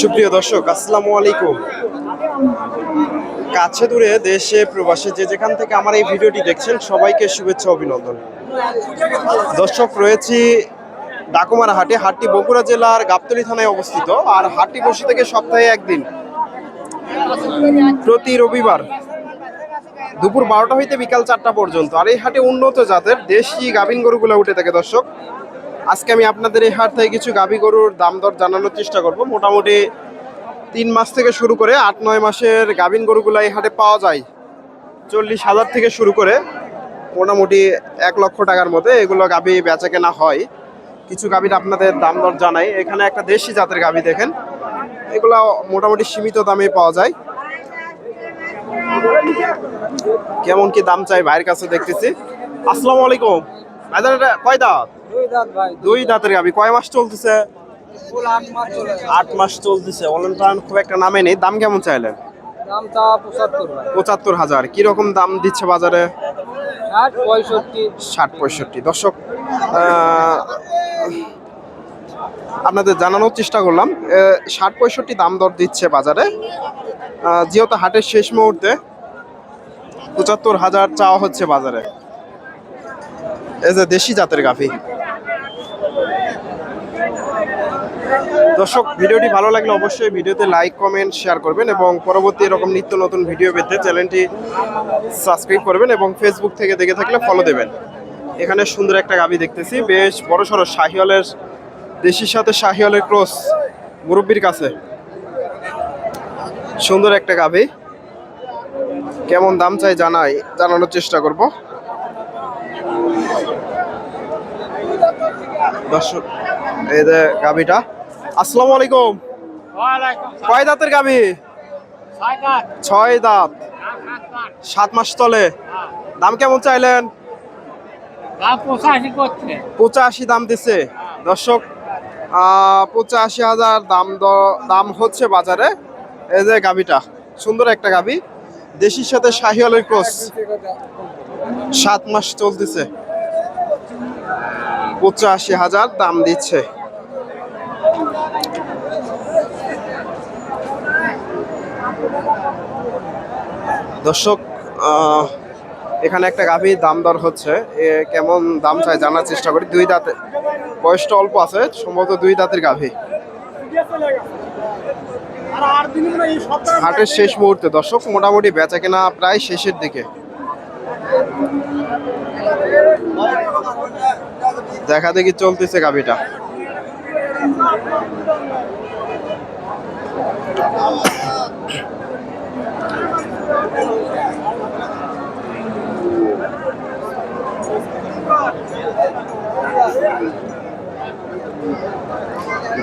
সুপ্রিয় দর্শক, আসসালামু আলাইকুম। কাছে দূরে দেশে, প্রবাসে যে যেখান থেকে আমার এই ভিডিওটি দেখছেন, সবাইকে শুভেচ্ছা, অভিনন্দন। দর্শক, রয়েছি ডাকুমারা হাটে হাটটি বগুড়া জেলার গাবতলী থানায় অবস্থিত। আর হাটটি বসে থেকে সপ্তাহে একদিন। প্রতি রবিবার দুপুর বারোটা হইতে বিকাল চারটা পর্যন্ত। আর এই হাটে উন্নত জাতের দেশি গাভিন গরুগুলো উঠে থাকে দর্শক। আজকে আমি আপনাদের এই হাট থেকে কিছু গাভী গরুর দাম দর জানানোর চেষ্টা করব। মোটামুটি তিন মাস থেকে শুরু করে আট, নয় মাসের গাভিন গরুগুলো এই হাটে পাওয়া যায়। চল্লিশ হাজার থেকে শুরু করে মোটামুটি এক লক্ষ টাকার মধ্যে এগুলো গাভী বেচা কেনা হয়। কিছু গাভীর আপনাদের দাম দর জানাই। এখানে একটা দেশি জাতের গাভী দেখেন। এগুলো মোটামুটি সীমিত দামে পাওয়া যায়। কেমন কি দাম চাই ভাইয়ের কাছে দেখতেছি? আসসালামু আলাইকুম। ভাইজান এটা কয় দাঁত? দুই দাঁতের গাবি। কয় মাস চলতেছে? আট মাস চলতেছে। অনলাইন খুব একটা নামে নেই। দাম কেমন চাইলেন? পঁচাত্তর হাজার। কীরকম দাম দিচ্ছে বাজারে? ষাট পঁয়ষট্টি। ষাট পঁয়ষট্টি। দর্শক আহ, আপনাদের জানানোর চেষ্টা করলাম। ষাট পঁয়ষট্টি দাম দর দিচ্ছে বাজারে। যেহেতু হাটের শেষ মুহূর্তে পঁচাত্তর হাজার চাওয়া হচ্ছে বাজারে। এই যে দেশি জাতের গাভী। দর্শক, ভিডিওটি ভালো লাগলে অবশ্যই ভিডিওতে লাইক, কমেন্ট, শেয়ার করবেন এবং পরবর্তী এরকম নিত্য নতুন ভিডিও পেতে চ্যানেলটি সাবস্ক্রাইব করবেন এবং ফেসবুক থেকে দেখে থাকলে ফলো দেবেন। এখানে সুন্দর একটা গাভী দেখতেছি, বেশ বড় সড়ো শাহিওয়ালের দেশির সাথে শাহিওয়ালের ক্রস মুরব্বির কাছে। সুন্দর একটা গাভী। কেমন দাম চাই জানাই জানানোর চেষ্টা করব। দর্শক এই যে গাভীটা। আসসালামু আলাইকুম। কয় দাঁতের গাভী? ছয় দাঁত। সাত মাস চলে দাম কেমন চাইলেন? পঁচাশি দাম দিচ্ছে দর্শক আহ, পঁচাশি হাজার দাম দাম হচ্ছে বাজারে। এই যে গাভীটা, সুন্দর একটা গাভী। দেশির সাথে শাহিওয়ালের ক্রস। সাত মাস চলতেছে। পঁচাশি হাজার দাম দিচ্ছে। দর্শক এখানে একটা গাভী দাম দর হচ্ছে। এ কেমন দাম চাই জানার চেষ্টা করি। দুই দাঁতে, বয়সটা অল্প আছে, সম্ভবত দুই দাঁতের গাভী। হাটের শেষ মুহূর্তে দর্শক, মোটামুটি বেচা কেনা প্রায় শেষের দিকে। দেখা দেখি চলতেছে গাভীটা।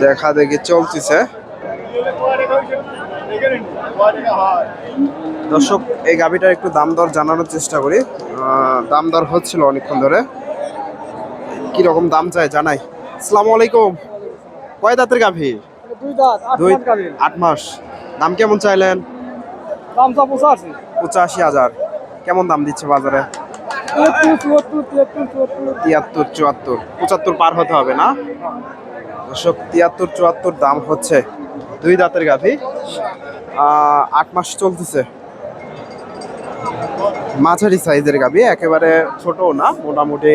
দেখা দেখি চলতেছে। দর্শক এই গাভিটার একটু দাম দর জানানোর চেষ্টা করি। দাম দর হচ্ছিল অনেকক্ষণ ধরে। কি রকম দাম চাই জানাই। আসসালামু আলাইকুম। কয় দাঁতের গাভি? দুই আট মাস গাভী। আট মাস। দাম কেমন চাইলেন? দাম পঁচাশি। পঁচাশি হাজার। কেমন দাম দিচ্ছে বাজারে? তিয়াত্তর, চুয়াত্তর। পঁচাত্তর পার হতে হবে না? দর্শক, তিয়াত্তর, চুয়াত্তর দাম হচ্ছে দুই দাঁতের গাভি। আট মাস চলতেছে। মাঝারি সাইজের গাভি, একেবারে ছোটও না, মোটামুটি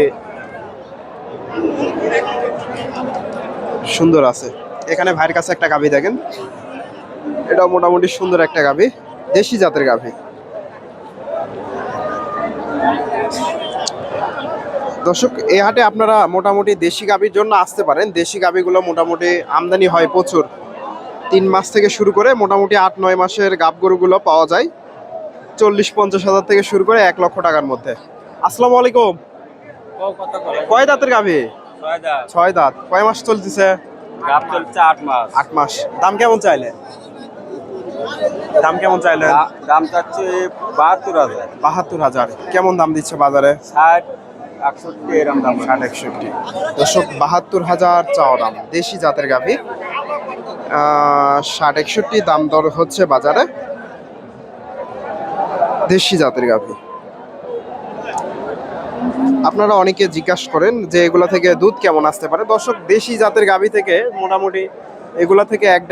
সুন্দর আছে। এখানে ভাইয়ের কাছে একটা গাভি দেখেন। এটা মোটামুটি সুন্দর একটা গাভী, দেশি জাতের গাভি। দর্শক এই হাটে আপনারা মোটামুটি দেশি গাভীর জন্য আসতে পারেন। দেশি গাভীগুলো মোটামুটি আমদানি হয় প্রচুর। তিন মাস থেকে শুরু করে মোটামুটি আট নয় মাসের গাব গরুগুলো পাওয়া যায়। চল্লিশ পঞ্চাশ হাজার থেকে শুরু করে এক লক্ষ টাকার মধ্যে। আসসালামু আলাইকুম। কয় দাঁতের গাভী ছয় দাঁত। কয় মাস চলতেছে? আট মাস। দাম কেমন চাইলে দাম কেমন চাইলে দাম চাচ্ছে বাহাত্তর হাজার। বাহাত্তর হাজার। কেমন দাম দিচ্ছে বাজারে? ষাট একষট্টি, এরম দাম ষাট একষট্টি। দর্শক, বাহাত্তর হাজার চাওয়া দাম, দেশি জাতের গাভী। ষাট, একষট্টি দাম দর হচ্ছে বাজারে। দেশি জাতের গাভী। আপনারা অনেকে জিজ্ঞাসা করেন যে এগুলা থেকে দুধ কেমন আসতে পারে। দর্শক, দেশি জাতের গাভী থেকে মোটামুটি এগুলা থেকে এক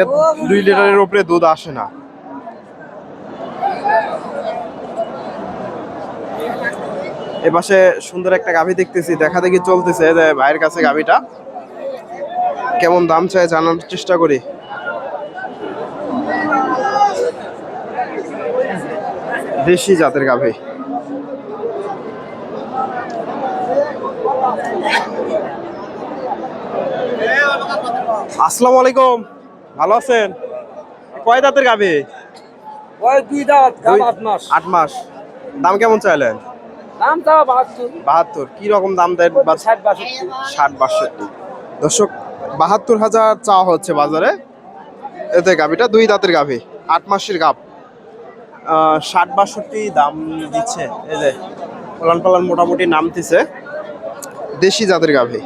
দুই লিটারের উপরে দুধ আসে না। এপাশে সুন্দর একটা গাভী দেখতেছি দেখা দেখি চলতেছে যে ভাইয়ের কাছে গাভীটা। কেমন দাম চাই জানার চেষ্টা করি। দেশি জাতের গাভী। আসসালামু আলাইকুম ভালো আছেন? কয় দাঁতের গাভী? দুই দাঁত আট মাস। আট মাস। দাম কেমন চাইলেন? দাম বাহাত্তর। বাহাত্তর। কি রকম দাম দেয় ষাট বাষট্টি। ষাট বাষট্টি। দর্শক বাহাত্তর হাজার চাওয়া হচ্ছে বাজারে। এতে গাভিটা দুই দাঁতের গাভি আট মাসের গাভ। ষাট বাষট্টি দাম দিচ্ছে। এই যে পালান পালান মোটামুটি নামতেছে। দেশি জাতের গাভি।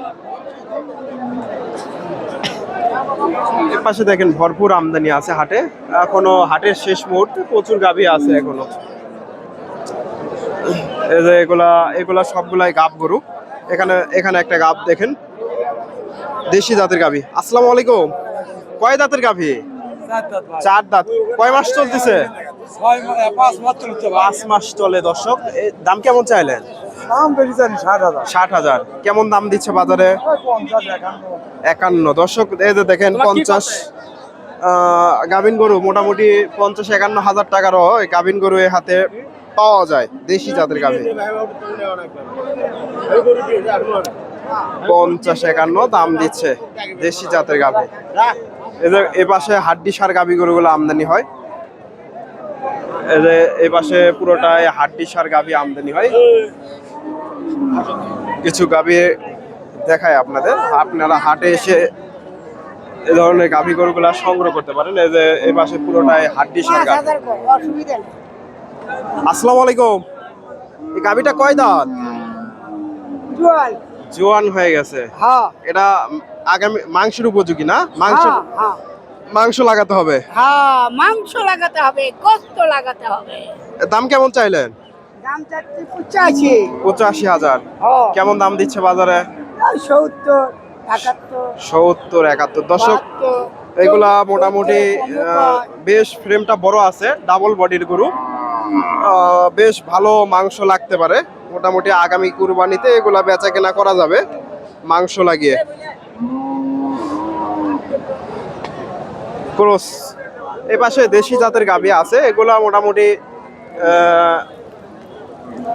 এর পাশে দেখেন ভরপুর আমদানি আছে হাটে। এখনও হাটের শেষ মুহূর্তে প্রচুর গাভি আছে এখনও। এই যে এগুলা এগুলা সবগুলাই গাব গরু। এখানে এখানে একটা গাব দেখেন। দেশি জাতের গাভি। আসসালামু আলাইকুম। কয় দাঁতের গাভি? চার দাঁত কয় মাস চলতেছে? পাঁচ মাস চলে দর্শক। দাম কেমন চাইলেন? দাম ষাট হাজার। কেমন দাম দিচ্ছে বাজারে? একান্ন। দর্শক এই যে দেখেন পঞ্চাশ গাভিন গরু মোটামুটি পঞ্চাশ একান্ন হাজার টাকারও গাভিন গরু এ হাতে পাওয়া যায় দেশি জাতের গাভি। পঞ্চাশ একান্ন দাম দিচ্ছে দেশি জাতের গাভি। এদের এ পাশে হাড্ডি সার গাভি গরুগুলো আমদানি হয়। এদের এ পাশে পুরোটাই হাড্ডি সার গাভি আমদানি হয়। কিছু গাভি দেখায় আপনাদের। আপনারা হাটে এসে এ ধরনের গাভি গরুগুলা সংগ্রহ করতে পারেন। এই যে এই পাশে পুরোটাই হাড্ডি সার গাভি। আসসালামু আলাইকুম। এই গাভিটা কয় দাঁত? জোয়াল। জোয়ান হয়ে গেছে। হ্যাঁ। এটা আগামী মাংসের উপযোগী না? মাংস হ্যাঁ হ্যাঁ। মাংস লাগাতে হবে? হ্যাঁ মাংস লাগাতে হবে গোস্ত লাগাতে হবে। দাম কেমন চাইলেন? দাম চাচ্ছি পঁচাশি। পঁচাশি হাজার। হ্যাঁ। কেমন দাম দিচ্ছে বাজারে? সত্তর একাত্তর। সত্তর একাত্তর। দশক এগুলা মোটামুটি বেশ ফ্রেমটা বড় আছে ডাবল বডির গরু। বেশ ভালো মাংস লাগতে পারে। মোটামুটি আগামী কুরবানিতে এগুলা বেচা কেনা করা যাবে, মাংস লাগিয়ে। ক্রস এই পাশে দেশি জাতের গাভি আছে, এগুলা মোটামুটি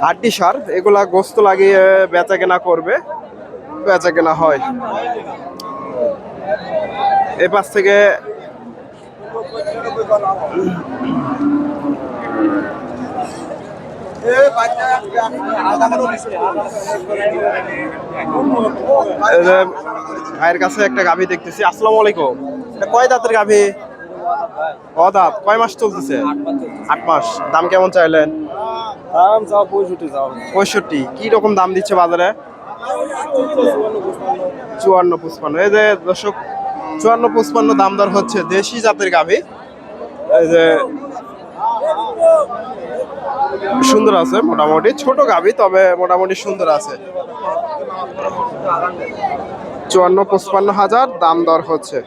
হাড্ডি সার, এগুলা গোস্ত লাগিয়ে বেচা কেনা করবে বেচা কেনা হয়। এ পাশ থেকে ভাইয়ের কাছে একটা গাভী দেখতেছি। আসসালামু আলাইকুম। এটা কয় দাঁতের গাভী? ও দাঁত? কয় মাস চলতেছে? আট মাস। দাম কেমন চাইলেন? দাম চাও পঁয়ষট্টি চাও। পঁয়ষট্টি। কি রকম দাম দিচ্ছে বাজারে? চুয়ান্ন পুষ্পান্ন এই যে দর্শক চুয়ান্ন পুষ্পান্ন দাম দর হচ্ছে দেশি জাতের গাভী। এই যে সুন্দর আছে মোটামুটি, ছোট গাভী, তবে মোটামুটি সুন্দর আছে। চুয়ান্ন, পঁচপান্ন হাজার দাম দর হচ্ছে।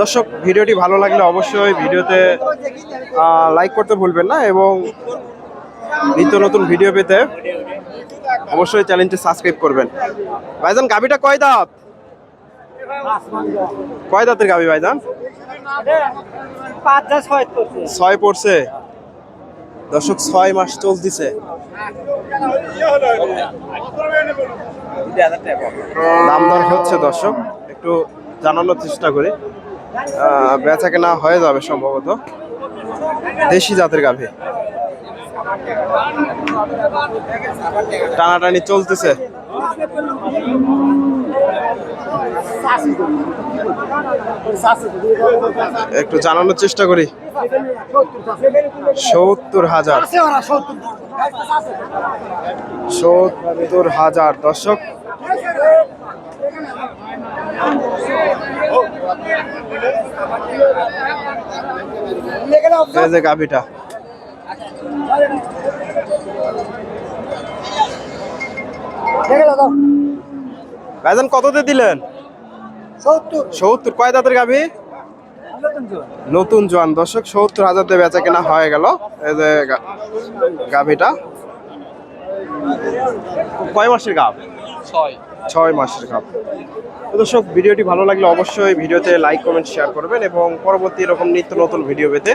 দর্শক, ভিডিওটি ভালো লাগলে অবশ্যই ভিডিওতে লাইক করতে ভুলবেন না এবং নিত্য নতুন ভিডিও পেতে অবশ্যই চ্যানেলটি সাবস্ক্রাইব করবেন। ভাইজান গাবিটা কয় দাঁত? কয় দাঁতের গাবি ভাইজান? ছয় পড়ছে। দর্শক, ছয় মাস চলতেছে। দাম দর হচ্ছে দর্শক, একটু জানানোর চেষ্টা করি। বেচা কেনা হয়ে যাবে সম্ভবত। দেশি জাতের গাভী। টানাটানি চলতেছে। একটু জানানোর চেষ্টা করি। সত্তর হাজার। সত্তর হাজার দর্শক। গাভিটা। ভাইজান দিলেন? সত্তর। কয় দাঁতের গাভী? নতুন জোয়ান। দর্শক সত্তর হাজার দিয়ে বেচা কেনা হয়ে গেল এই যে গাভীটা। কয় মাসের গাভ? ছয়। ছয় মাসের গাভ। দর্শক ভিডিওটি ভালো লাগলে অবশ্যই ভিডিওতে লাইক কমেন্ট শেয়ার করবেন এবং পরবর্তী এরকম নিত্য নতুন ভিডিও পেতে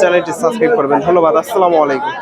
চ্যানেলটি সাবস্ক্রাইব করবেন। ধন্যবাদ আসসালামু আলাইকুম।